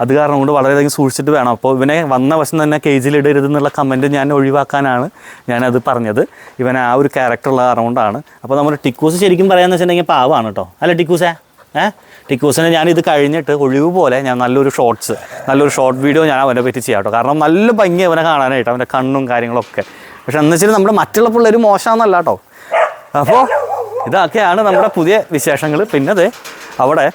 അത് കാരണം കൊണ്ട് വളരെയധികം സൂക്ഷിച്ചിട്ട് വേണം. അപ്പോൾ ഇവനെ വന്ന വശം തന്നെ കേജിലിടരുത് എന്നുള്ള കമന്റ് ഞാൻ ഒഴിവാക്കാനാണ് ഞാനത് പറഞ്ഞത്. ഇവൻ ആ ഒരു ക്യാരക്ടർ ഉള്ള കാരണം കൊണ്ടാണ്. അപ്പോൾ നമ്മൾ ടിക്കൂസ് ശരിക്കും പറയാമെന്ന് വെച്ചിട്ടുണ്ടെങ്കിൽ പാവാണ് കേട്ടോ. അല്ല ടിക്കൂസേ? ഏ? ടിക്കൂസിനെ ഞാൻ ഇത് കഴിഞ്ഞിട്ട് ഒഴിവ് പോലെ ഞാൻ നല്ലൊരു ഷോർട്സ് നല്ലൊരു ഷോർട്ട് വീഡിയോ ഞാൻ അവനെ പറ്റി ചെയ്യാം കേട്ടോ. കാരണം നല്ല ഭംഗി അവനെ കാണാനായിട്ട് അവന്റെ കണ്ണും കാര്യങ്ങളൊക്കെ. പക്ഷെ എന്ന് വെച്ചാൽ നമ്മുടെ മറ്റുള്ള പിള്ളേർ മോശമാണെന്നല്ല കേട്ടോ. അപ്പോൾ ഇതൊക്കെയാണ് നമ്മുടെ പുതിയ വിശേഷങ്ങൾ പിന്നത് അവിടെ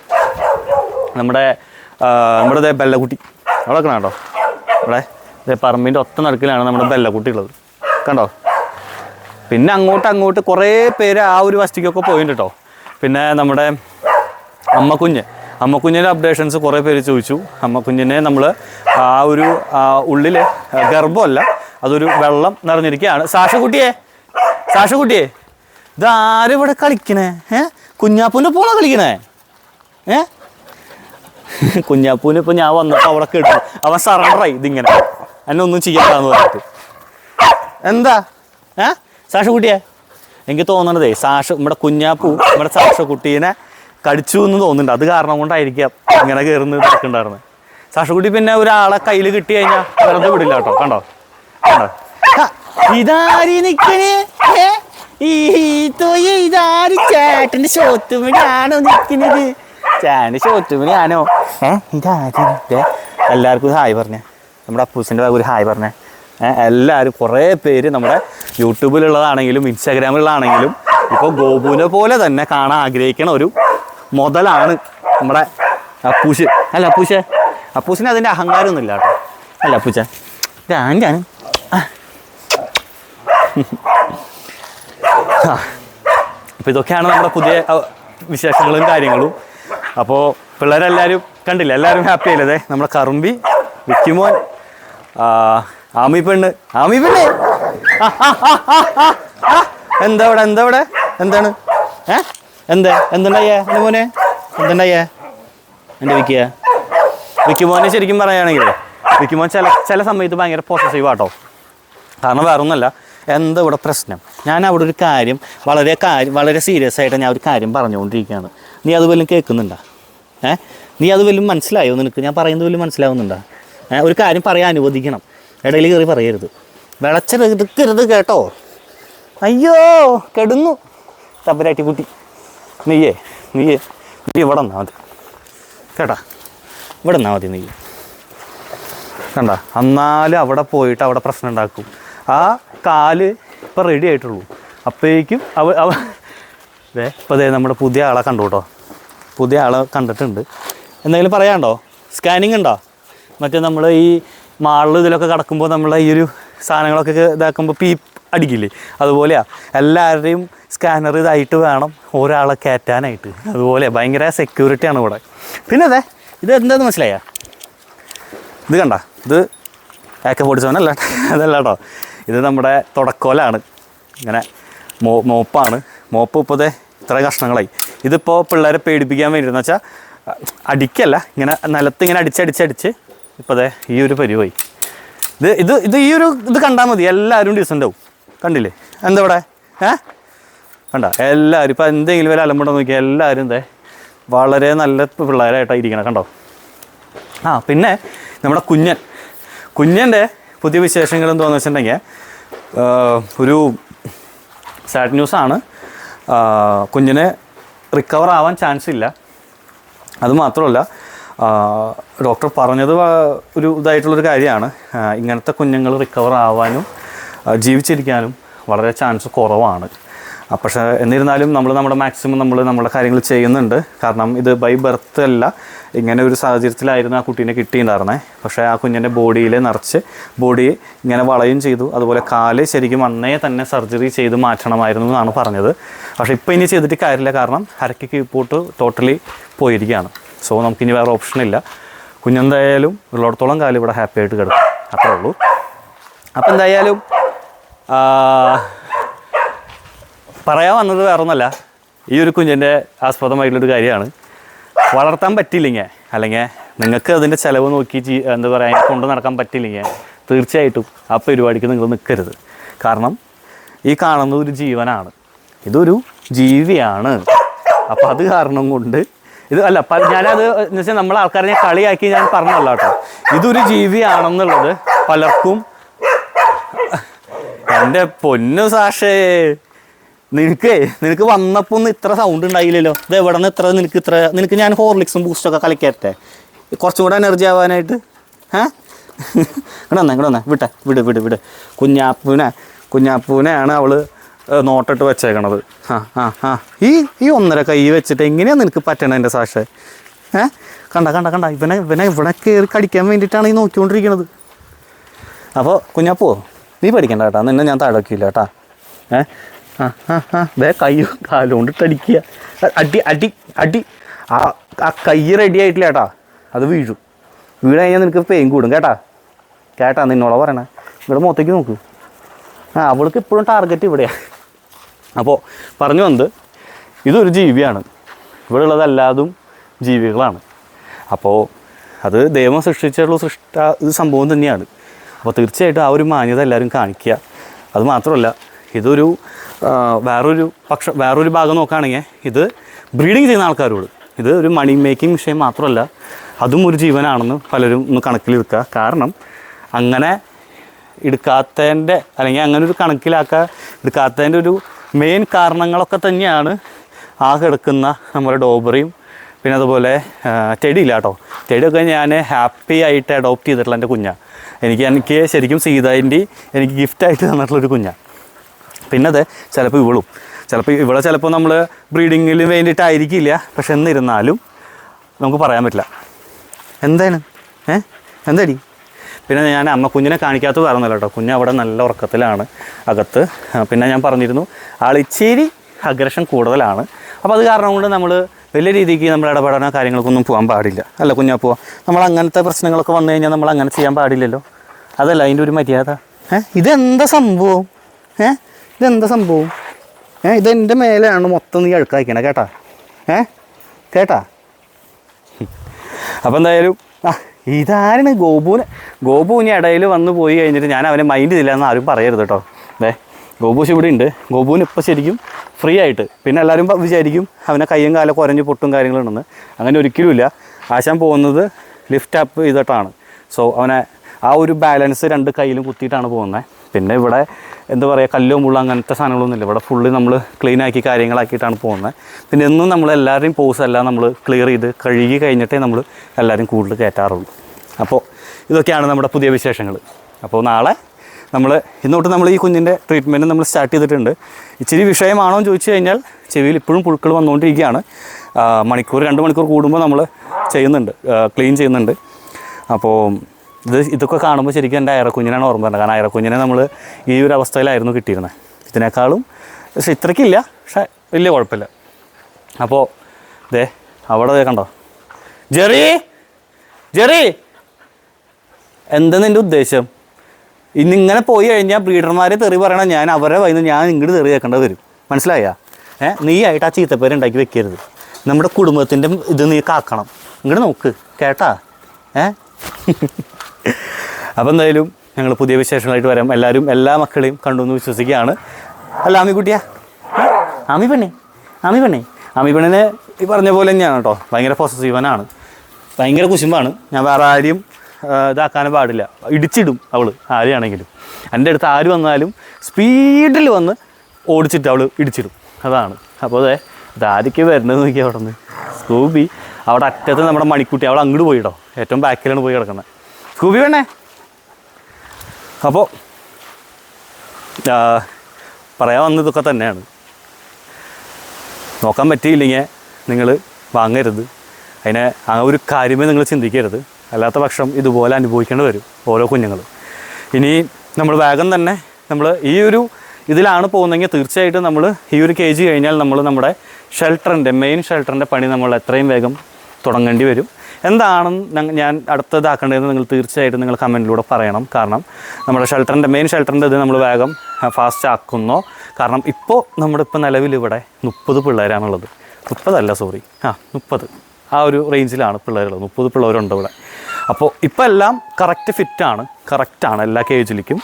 നമ്മുടെ നമ്മുടെ ഇതേ ബെല്ലക്കുട്ടി. അവിടെ വെക്കണം കേട്ടോ. ഇവിടെ ദേ പറമ്പിന്റെ ഒത്ത നടുക്കിലാണ് നമ്മുടെ ബെല്ലക്കുട്ടി ഉള്ളത്. കണ്ടോ? പിന്നെ അങ്ങോട്ട് അങ്ങോട്ട് കുറേ പേര് ആ ഒരു വസ്തിക്കൊക്കെ പോയിട്ടുണ്ട് കേട്ടോ. പിന്നെ നമ്മുടെ അമ്മക്കുഞ്ഞ്. അമ്മക്കുഞ്ഞിന്റെ അപ്ഡേഷൻസ് കുറേ പേര് ചോദിച്ചു. അമ്മക്കുഞ്ഞിനെ നമ്മൾ ആ ഒരു ഉള്ളിൽ ഗർഭമല്ല അതൊരു വെള്ളം നിറഞ്ഞിരിക്കുകയാണ്. സാഷക്കുട്ടിയെ സാഷക്കുട്ടിയെ ഇതാരും ഇവിടെ കളിക്കണേ? ഏ? കുഞ്ഞാപ്പൂന്റെ പോണോ കളിക്കണേ? ഏ? കുഞ്ഞാപ്പൂന് ഇപ്പൊ ഞാൻ വന്നപ്പോ അവിടെ കേട്ടു. അവൻ സറണ്ടറായി ഇതിങ്ങനെ. എന്നെ ഒന്നും ചെയ്യാന്ന് പറഞ്ഞിട്ട്. എന്താ? ഏ? സാഷ കുട്ടിയെ എനിക്ക് തോന്നണതേ സാഷ നമ്മുടെ കുഞ്ഞാപ്പൂ നമ്മുടെ സാഷ കുട്ടീനെ കടിച്ചു എന്ന് തോന്നുന്നുണ്ട്. അത് കാരണം കൊണ്ടായിരിക്കാം ഇങ്ങനെ കയറുന്ന നിൽക്കണ്ടായിരുന്നത് സാഷക്കുട്ടി പിന്നെ ഒരാളെ കയ്യിൽ കിട്ടി കഴിഞ്ഞാൽ വെറുതെ വിടില്ല കേട്ടോ. കണ്ടോ? കണ്ടോ? ഇതാരി നിക്കണേ? ഈ തോയി ഇതാരി? ചേട്ടന്റെ ഷോത്തുമണിയാണോ നിക്കുന്നത് ചേട്ടന്റെ ഷോത്തുമണിയാണോ ഞാനോ. ഏഹ് ദേ, എല്ലാവർക്കും ഹായ് പറഞ്ഞേ. നമ്മുടെ അപ്പൂസിന്റെ ഒരു ഹായ് പറഞ്ഞേ. എല്ലാവരും കുറേ പേര് നമ്മുടെ യൂട്യൂബിലുള്ളതാണെങ്കിലും ഇൻസ്റ്റാഗ്രാമിലുള്ളതാണെങ്കിലും ഇപ്പോൾ ഗോപുവിനെ പോലെ തന്നെ കാണാൻ ആഗ്രഹിക്കണ ഒരു മുതലാണ് നമ്മുടെ അപ്പൂശ് അല്ല അപ്പൂശേ അപ്പൂസിന് അതിന്റെ അഹങ്കാരമൊന്നുമില്ല കേട്ടോ. അല്ല അപ്പൂച്ച ഞാൻ അപ്പോൾ ഇതൊക്കെയാണ് നമ്മുടെ പുതിയ വിശേഷങ്ങളും കാര്യങ്ങളും. അപ്പോൾ പിള്ളേരെല്ലാവരും കണ്ടില്ല? എല്ലാവരും ഹാപ്പി ആയില്ലേ നമ്മുടെ കറുമ്പി വിക്കിമോൻ ആമി പെണ്ണ്. ആമി പെണ്ണ്. എന്താ ഇവിടെ? എന്താ ഇവിടെ? എന്താണ്? ഏ? എന്താ? എന്തുണ്ടായേ? എന്റെ മോനെ? എന്തുണ്ടായേ? എന്റെ വിക്കിയ. വിക്കിമോനെ ശരിക്കും പറയുകയാണെങ്കിൽ വിക്കിമോൻ ചില ചില സമയത്ത് ഭയങ്കര പോസസീവ് ആട്ടോ. കാരണം വേറെ ഒന്നുമല്ല എന്താ ഇവിടെ പ്രശ്നം? ഞാൻ അവിടെ ഒരു കാര്യം വളരെ കാര്യം വളരെ സീരിയസ് ആയിട്ട് ഞാൻ ഒരു കാര്യം പറഞ്ഞുകൊണ്ടിരിക്കുകയാണ്. നീ അത് വല്ലതും കേൾക്കുന്നുണ്ടോ? ഏ? നീ അത് മനസ്സിലായോ നിനക്ക്? ഞാൻ പറയുന്നത് വല്ലതും മനസ്സിലാവുന്നുണ്ടോ? ഏ ഒരു കാര്യം പറയാൻ അനുവദിക്കണം. ഇടയിൽ കയറി പറയരുത്. വിളച്ചെടുക്കരുത് കേട്ടോ. അയ്യോ കെടുന്നു. തപ്പരാട്ടി കുട്ടി. നീയേ നീയേ. നീ ഇവിടെ നിന്നാൽ മതി. കേട്ടാ? ഇവിടെ നിന്നാൽ മതി നീ കണ്ട? എന്നാലും അവിടെ പോയിട്ട് അവിടെ പ്രശ്നം ഉണ്ടാക്കും. ആ കാൽ ഇപ്പം റെഡി ആയിട്ടുള്ളൂ. അപ്പോഴേക്കും അവ അവ ദേ ഇപ്പോൾ നമ്മുടെ പുതിയ ആളെ കണ്ടു കേട്ടോ. പുതിയ ആളെ കണ്ടിട്ടുണ്ട്. എന്തെങ്കിലും പറയാണ്ടോ സ്കാനിങ് ഉണ്ടോ? മറ്റേ നമ്മൾ ഈ മാളിൽ ഇതിലൊക്കെ കിടക്കുമ്പോൾ നമ്മൾ ഈ ഒരു സാധനങ്ങളൊക്കെ ഇതാക്കുമ്പോൾ പീ അടിക്കില്ലേ? അതുപോലെയാ. എല്ലാവരുടെയും സ്കാനർ ഇതായിട്ട് വേണം ഒരാളെ കയറ്റാനായിട്ട്. അതുപോലെ ഭയങ്കര സെക്യൂരിറ്റിയാണ് ഇവിടെ. പിന്നെ അതെ ഇത് എന്താന്ന് മനസ്സിലായാ? ഇത് കണ്ട? ഇത് ഏക്ക ഫോർട്ടി സെവൻ ഇത് നമ്മുടെ തുടക്കോലാണ്. ഇങ്ങനെ മോ മോപ്പാണ്. മോപ്പ് ഇപ്പോഴത്തെ ഇത്ര കഷ്ണങ്ങളായി. ഇതിപ്പോൾ പിള്ളേരെ പേടിപ്പിക്കാൻ വേണ്ടിയിരുന്നു വെച്ചാൽ അടിക്കല്ല ഇങ്ങനെ നിലത്ത് ഇങ്ങനെ അടിച്ചടിച്ചടിച്ച് ഇപ്പോൾ അതെ ഈ ഒരു പരിവായി ഇത് ഇത് ഇത് ഈ ഒരു ഇത് കണ്ടാൽ മതി. എല്ലാവരും ഡീസന്റ് ആവും. കണ്ടില്ലേ? എന്താ ഇവിടെ? ഏ? കണ്ട? എല്ലാവരും ഇപ്പോൾ എന്തെങ്കിലും വരെ അലമ്പുണ്ടോ നോക്കിയാൽ എല്ലാവരും ദേ വളരെ നല്ല പിള്ളേരായിട്ടാണ് ഇരിക്കണം കണ്ടോ? ആ പിന്നെ നമ്മുടെ കുഞ്ഞൻ. കുഞ്ഞന്റെ പുതിയ വിശേഷങ്ങൾ എന്താണെന്ന് വെച്ചിട്ടുണ്ടെങ്കിൽ ഒരു സാഡ് ന്യൂസാണ് കുഞ്ഞിന് റിക്കവർ ആവാൻ ചാൻസ് ഇല്ല. അത് മാത്രമല്ല ഡോക്ടർ പറഞ്ഞത് ഒരു ഇതായിട്ടുള്ളൊരു കാര്യമാണ്. ഇങ്ങനത്തെ കുഞ്ഞുങ്ങൾ റിക്കവർ ആവാനും ജീവിച്ചിരിക്കാനും വളരെ ചാൻസ് കുറവാണ്. പക്ഷേ എന്നിരുന്നാലും നമ്മൾ നമ്മുടെ മാക്സിമം നമ്മൾ നമ്മുടെ കാര്യങ്ങൾ ചെയ്യുന്നുണ്ട്. കാരണം ഇത് ബൈ ബർത്ത് അല്ല. ഇങ്ങനെ ഒരു സാഹചര്യത്തിലായിരുന്നു ആ കുട്ടീനെ കിട്ടിയിട്ടുണ്ടായിരുന്നേ. പക്ഷേ ആ കുഞ്ഞിന്റെ ബോഡിയിൽ നിറച്ച് ബോഡി ഇങ്ങനെ വളയും ചെയ്തു. അതുപോലെ കാൽ ശരിക്കും അന്നേ തന്നെ സർജറി ചെയ്ത് മാറ്റണമായിരുന്നു എന്നാണ് പറഞ്ഞത്. പക്ഷേ ഇപ്പോൾ ഇനി ചെയ്തിട്ട് കാര്യമില്ല. കാരണം ഹരക്ക് കീപ്പോട്ട് ടോട്ടലി പോയിരിക്കുകയാണ്. സോ നമുക്കിനി വേറെ ഓപ്ഷൻ ഇല്ല. കുഞ്ഞെന്തായാലും ഉള്ളിടത്തോളം കാലം ഇവിടെ ഹാപ്പി ആയിട്ട് കിടക്കും. അത്രേ ഉള്ളൂ. അപ്പോൾ എന്തായാലും പറയാൻ വന്നത് വേറെ ഒന്നല്ല ഈ ഒരു കുഞ്ഞിന്റെ ആസ്പദമായിട്ടുള്ളൊരു കാര്യമാണ്. വളർത്താൻ പറ്റിയില്ലെങ്കിൽ അല്ലെങ്കിൽ നിങ്ങൾക്ക് അതിന്റെ ചിലവ് നോക്കി എന്താ പറയുക അതിനെ കൊണ്ട് നടക്കാൻ പറ്റിയില്ലെങ്കിൽ തീർച്ചയായിട്ടും ആ പരിപാടിക്ക് നിങ്ങൾ നിൽക്കരുത്. കാരണം ഈ കാണുന്നത് ഒരു ജീവനാണ്. ഇതൊരു ജീവിയാണ്. അപ്പോൾ അത് കാരണം കൊണ്ട് ഇത് അല്ല ഞാനത് എന്ന് വെച്ചാൽ നമ്മളെ ആൾക്കാരെ ഞാൻ കളിയാക്കി ഞാൻ പറഞ്ഞല്ല കേട്ടോ. ഇതൊരു ജീവിയാണെന്നുള്ളത് പലർക്കും എന്റെ പൊന്നു സാഷേ നിനക്ക് നിനക്ക് വന്നപ്പോൾ ഒന്നും ഇത്ര സൗണ്ട് ഉണ്ടായില്ലല്ലോ. ഇത് എവിടെ നിന്ന് ഇത്ര നിനക്ക് ഇത്ര നിനക്ക് ഞാൻ ഹോർലിക്സും ബൂസ്റ്റൊക്കെ കളിക്കട്ടെ. കുറച്ചും കൂടെ എനർജി ആവാനായിട്ട്. ഏ ഇങ്ങോട്ട് വന്നേ ഇങ്ങോട്ട് വന്നേ. വിട്ടെ വിട് വിട് വിട്. കുഞ്ഞാപ്പൂനെ കുഞ്ഞാപ്പൂനെയാണ് അവൾ ഏ, നോട്ടിട്ട് വെച്ചേക്കണത്. ആ ആ ആ ഈ ഈ ഒന്നര കൈ വെച്ചിട്ട് എങ്ങനെയാണ് നിനക്ക് പറ്റണത് എന്റെ സാക്ഷെ? ഏ? കണ്ട കണ്ട കണ്ട. ഇവനെ ഇവനെ ഇവിടെ കയറി കടിക്കാൻ വേണ്ടിയിട്ടാണ് ഈ നോക്കിക്കൊണ്ടിരിക്കണത്. അപ്പോൾ കുഞ്ഞാപ്പോ നീ പഠിക്കണ്ട കേട്ടാ. നിന്നെ ഞാൻ തടക്കില്ല കേട്ടാ. ഏ? ആ കയ്യും കാലും കൊണ്ടിട്ട് അടിക്കുക. അടി അടി അടി. ആ ആ കൈ റെഡി ആയിട്ടില്ല കേട്ടാ. അത് വീഴും. വീണ് കഴിഞ്ഞാൽ നിനക്ക് പെയിൻ കൂടും കേട്ടാ. കേട്ടാ നിന്നോളാ പറയണേ. ഇവിടെ മൊത്തേക്ക് നോക്ക്. ആ അവൾക്ക് ഇപ്പോഴും ടാർഗറ്റ് ഇവിടെയാണ് അപ്പോൾ പറഞ്ഞു വന്നത് ഇതൊരു ജീവിയാണ്. ഇവിടെ ഉള്ളതല്ലാതും ജീവികളാണ്. അപ്പോൾ അത് ദൈവം സൃഷ്ടിച്ചുള്ള സൃഷ്ട ഇത് സംഭവം തന്നെയാണ്. അപ്പോൾ തീർച്ചയായിട്ടും ആ ഒരു മാന്യത എല്ലാവരും കാണിക്കുക. അത് മാത്രമല്ല ഇതൊരു വേറൊരു പക്ഷ വേറൊരു ഭാഗം നോക്കുകയാണെങ്കിൽ ഇത് ബ്രീഡിങ് ചെയ്യുന്ന ആൾക്കാരോട്. ഇത് ഒരു മണി മേക്കിംഗ് വിഷയം മാത്രമല്ല അതും ഒരു ജീവനാണെന്ന് പലരും ഒന്ന് കണക്കിലെടുക്കുക. കാരണം അങ്ങനെ എടുക്കാത്തതിന്റെ അല്ലെങ്കിൽ അങ്ങനെ ഒരു കണക്കിലാക്കുക എടുക്കാത്തതിന്റെ ഒരു മെയിൻ കാരണങ്ങളൊക്കെ തന്നെയാണ് ആ കിടക്കുന്ന നമ്മുടെ ഡോബറിയും പിന്നെ അതുപോലെ ചെടിയില്ല കേട്ടോ. ചെടിയൊക്കെ ഞാൻ ഹാപ്പി ആയിട്ട് അഡോപ്റ്റ് ചെയ്തിട്ടുള്ള എന്റെ കുഞ്ഞാണ് എനിക്ക് എനിക്ക് ശരിക്കും സീതാന്റെ എനിക്ക് ഗിഫ്റ്റായിട്ട് തന്നിട്ടുള്ളൊരു കുഞ്ഞാണ് പിന്നെ അത് ചിലപ്പോൾ ഇവളും ചിലപ്പോൾ ഇവളെ ചിലപ്പോൾ നമ്മൾ ബ്രീഡിങ്ങിൽ വേണ്ടിയിട്ടായിരിക്കില്ല. പക്ഷെ എന്നിരുന്നാലും നമുക്ക് പറയാൻ പറ്റില്ല. എന്താണ്? ഏ? എന്താടി? പിന്നെ ഞാൻ അമ്മ കുഞ്ഞിനെ കാണിക്കാത്ത പറഞ്ഞല്ലോ കേട്ടോ. കുഞ്ഞ് അവിടെ നല്ല ഉറക്കത്തിലാണ് അകത്ത്. പിന്നെ ഞാൻ പറഞ്ഞിരുന്നു ആൾ ഇച്ചിരി അഗ്രഷൻ കൂടുതലാണ്. അപ്പോൾ അത് കാരണം കൊണ്ട് നമ്മൾ വലിയ രീതിക്ക് നമ്മൾ ഇടപെടാനോ കാര്യങ്ങൾക്കൊന്നും പോകാൻ പാടില്ല. അല്ല കുഞ്ഞാ പോവാം നമ്മൾ അങ്ങനത്തെ പ്രശ്നങ്ങളൊക്കെ വന്നു കഴിഞ്ഞാൽ നമ്മൾ അങ്ങനെ ചെയ്യാൻ പാടില്ലല്ലോ. അതല്ല അതിന്റെ ഒരു മര്യാദ. ഏ? ഇതെന്താ സംഭവം? ഏ? ഇതെന്താ സംഭവം? ഏ ഇതെന്റെ മേലെയാണ് മൊത്തം നീ അഴുക്കാക്കണേ കേട്ടാ? ഏ കേട്ടാ? അപ്പം എന്തായാലും ആ ഇതാരാണ് ഗോപുവിന് ഗോപു ഇനി ഇടയിൽ വന്ന് പോയി കഴിഞ്ഞിട്ട് ഞാൻ അവനെ മൈൻഡ് ചെയ്തില്ല എന്ന് ആരും പറയരുത് കേട്ടോ. അതെ ഗോപൂസ് ഇവിടെ ഉണ്ട്. ഗോപുവിന് ഇപ്പോൾ ശരിക്കും ഫ്രീ ആയിട്ട്. പിന്നെ എല്ലാവരും വിചാരിക്കും അവനെ കയ്യും കാലം കുറഞ്ഞ് പൊട്ടും കാര്യങ്ങളുണ്ടെന്ന് അങ്ങനെ ഒരിക്കലുമില്ല ആശാൻ പോകുന്നത് ലിഫ്റ്റ് അപ്പ് ചെയ്തിട്ടാണ്. സോ അവനെ ആ ഒരു ബാലൻസ് രണ്ട് കയ്യിലും കുത്തിയിട്ടാണ് പോകുന്നത്. പിന്നെ ഇവിടെ എന്താ പറയുക കല്ലോ മുള്ള അങ്ങനത്തെ സാധനങ്ങളൊന്നുമില്ല. ഇവിടെ ഫുള്ള് നമ്മൾ ക്ലീൻ ആക്കി കാര്യങ്ങളാക്കിയിട്ടാണ് പോകുന്നത്. പിന്നെ എന്നും നമ്മൾ എല്ലാവരുടെയും പോസ് എല്ലാം നമ്മൾ ക്ലിയർ ചെയ്ത് കഴുകി കഴിഞ്ഞിട്ടേ നമ്മൾ എല്ലാവരും കൂടുതൽ കയറ്റാറുള്ളൂ. അപ്പോൾ ഇതൊക്കെയാണ് നമ്മുടെ പുതിയ വിശേഷങ്ങൾ അപ്പോൾ നാളെ നമ്മൾ ഇന്നോട്ട് നമ്മൾ ഈ കുഞ്ഞിന്റെ ട്രീറ്റ്മെന്റ് നമ്മൾ സ്റ്റാർട്ട് ചെയ്തിട്ടുണ്ട്. ഇച്ചിരി വിഷയമാണോ എന്ന് ചോദിച്ചു കഴിഞ്ഞാൽ ചെവിയിൽ ഇപ്പോഴും പുഴുക്കൾ വന്നുകൊണ്ടിരിക്കുകയാണ്. മണിക്കൂർ രണ്ട് മണിക്കൂർ കൂടുമ്പോൾ നമ്മൾ ചെയ്യുന്നുണ്ട്. ക്ലീൻ ചെയ്യുന്നുണ്ട്. അപ്പോൾ ഇത് ഇതൊക്കെ കാണുമ്പോൾ ശരിക്കും എന്റെ അയറക്കുഞ്ഞിനാണ് ഓർമ്മ വരുന്നത്. കാരണം അയറക്കുഞ്ഞിനെ നമ്മൾ ഈ ഒരു അവസ്ഥയിലായിരുന്നു കിട്ടിയിരുന്നത് ഇതിനേക്കാളും പക്ഷെ ഇത്രയ്ക്കില്ല. പക്ഷേ വലിയ കുഴപ്പമില്ല. അപ്പോൾ ദേ അവിടെ കണ്ടോ? ജെറി! ജെറി! എന്താ നിന്റെ ഉദ്ദേശം? ഇന്നിങ്ങനെ പോയി കഴിഞ്ഞാൽ ബ്രീഡർമാരെ തെറി പറയണം ഞാൻ അവരെ വൈകുന്നു ഞാൻ ഇങ്ങോട്ട് തെറി കേൾക്കേണ്ടി വരും. മനസ്സിലായ? ഏ നീ ആയിട്ട് ആ ചീത്തപ്പേര് ഉണ്ടാക്കി വെക്കരുത്. നമ്മുടെ കുടുംബത്തിന്റെ ഇത് നീ കാക്കണം. ഇങ്ങോട്ട് നോക്ക് കേട്ടാ? ഏ? അപ്പോൾ എന്തായാലും ഞങ്ങൾ പുതിയ വിശേഷങ്ങളായിട്ട് വരാം. എല്ലാവരും എല്ലാ മക്കളെയും കണ്ടു എന്ന് വിശ്വസിക്കുകയാണ്. അല്ല ആമി കുട്ടിയാ? ആമി പെണ്ണേ? ആമി പെണ്ണേ? ആമി പെണ്ണിനെ ഈ പറഞ്ഞ പോലെ തന്നെയാണ് കേട്ടോ. ഭയങ്കര പോസസീവനാണ് ഭയങ്കര കുശുമ്പാണ്. ഞാൻ വേറെ ആരെയും ഇതാക്കാനും പാടില്ല. ഇടിച്ചിടും അവൾ ആരെയാണെങ്കിലും. എന്റെ അടുത്ത് ആര് വന്നാലും സ്പീഡിൽ വന്ന് ഓടിച്ചിട്ട് അവൾ ഇടിച്ചിടും. അതാണ്. അപ്പോൾ അതെ ഇതാരൊക്കെ വരുന്നത് നോക്കി അവിടെ നിന്ന് സ്കൂബി അവിടെ അറ്റത്ത് നമ്മുടെ മണിക്കുട്ടി അവൾ അങ്ങോട്ട് പോയിട്ടോ. ഏറ്റവും ബാക്കിലാണ് പോയി കിടക്കുന്നത്. സ്കൂബി വേണേ? അപ്പോൾ പറയാൻ വന്നതൊക്കെ തന്നെയാണ്. നോക്കാൻ പറ്റിയില്ലെങ്കിൽ നിങ്ങൾ വാങ്ങരുത്. അതിനെ ആ ഒരു കാര്യമേ നിങ്ങൾ ചിന്തിക്കരുത്. അല്ലാത്ത പക്ഷം ഇതുപോലെ അനുഭവിക്കേണ്ടി വരും ഓരോ കുഞ്ഞുങ്ങൾ. ഇനി നമ്മൾ വേഗം തന്നെ നമ്മൾ ഈ ഒരു ഇതിലാണ് പോകുന്നതെങ്കിൽ തീർച്ചയായിട്ടും നമ്മൾ ഈ ഒരു കെ ജി കഴിഞ്ഞാൽ നമ്മൾ നമ്മുടെ ഷെൽട്ടറിന്റെ മെയിൻ ഷെൽട്ടറിന്റെ പണി നമ്മൾ എത്രയും വേഗം തുടങ്ങേണ്ടി വരും. എന്താണെന്ന് ഞാൻ അടുത്തതാക്കേണ്ടതെന്ന് നിങ്ങൾ തീർച്ചയായിട്ടും നിങ്ങൾ കമന്റിലൂടെ പറയണം. കാരണം നമ്മുടെ ഷെൽട്ടറിന്റെ മെയിൻ ഷെൽട്ടറിന്റെ ഇത് നമ്മൾ വേഗം ഫാസ്റ്റ് ആക്കുന്നു കാരണം ഇപ്പോൾ നമ്മുടെ ഇപ്പോൾ നിലവിൽ ഇവിടെ മുപ്പത് പിള്ളേരാണുള്ളത്. മുപ്പതല്ല സോറി. ആ മുപ്പത്. ആ ഒരു റേഞ്ചിലാണ് പിള്ളേരുള്ളത്. മുപ്പത് പിള്ളേരുണ്ട് ഇവിടെ അപ്പോൾ ഇപ്പോൾ എല്ലാം കറക്റ്റ് ഫിറ്റാണ്. കറക്റ്റാണ് എല്ലാ കേജിലേക്കും.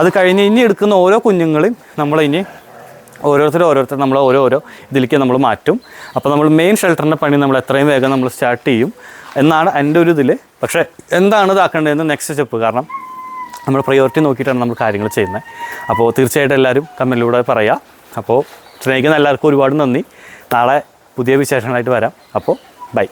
അത് കഴിഞ്ഞ് ഇനി എടുക്കുന്ന ഓരോ കുഞ്ഞുങ്ങളെയും നമ്മളിനി ഓരോരുത്തരും ഓരോരുത്തർ നമ്മൾ ഓരോരോ ഇതിലേക്ക് നമ്മൾ മാറ്റും. അപ്പോൾ നമ്മൾ മെയിൻ ഷെൽട്ടറിന്റെ പണി നമ്മൾ എത്രയും വേഗം നമ്മൾ സ്റ്റാർട്ട് ചെയ്യും. എന്നാണ് എന്റെ ഒരു ഇതിൽ പക്ഷേ എന്താണ് ഇതാക്കേണ്ടതെന്ന് നെക്സ്റ്റ് സ്റ്റെപ്പ് കാരണം നമ്മൾ പ്രയോറിറ്റി നോക്കിയിട്ടാണ് നമ്മൾ കാര്യങ്ങൾ ചെയ്യുന്നത്. അപ്പോൾ തീർച്ചയായിട്ടും എല്ലാവരും കമ്മലിലൂടെ പറയാം. അപ്പോൾ സ്നേഹിക്കുന്ന എല്ലാവർക്കും ഒരുപാട് നന്ദി. നാളെ പുതിയ വിശേഷങ്ങളായിട്ട് വരാം. അപ്പോൾ ബൈ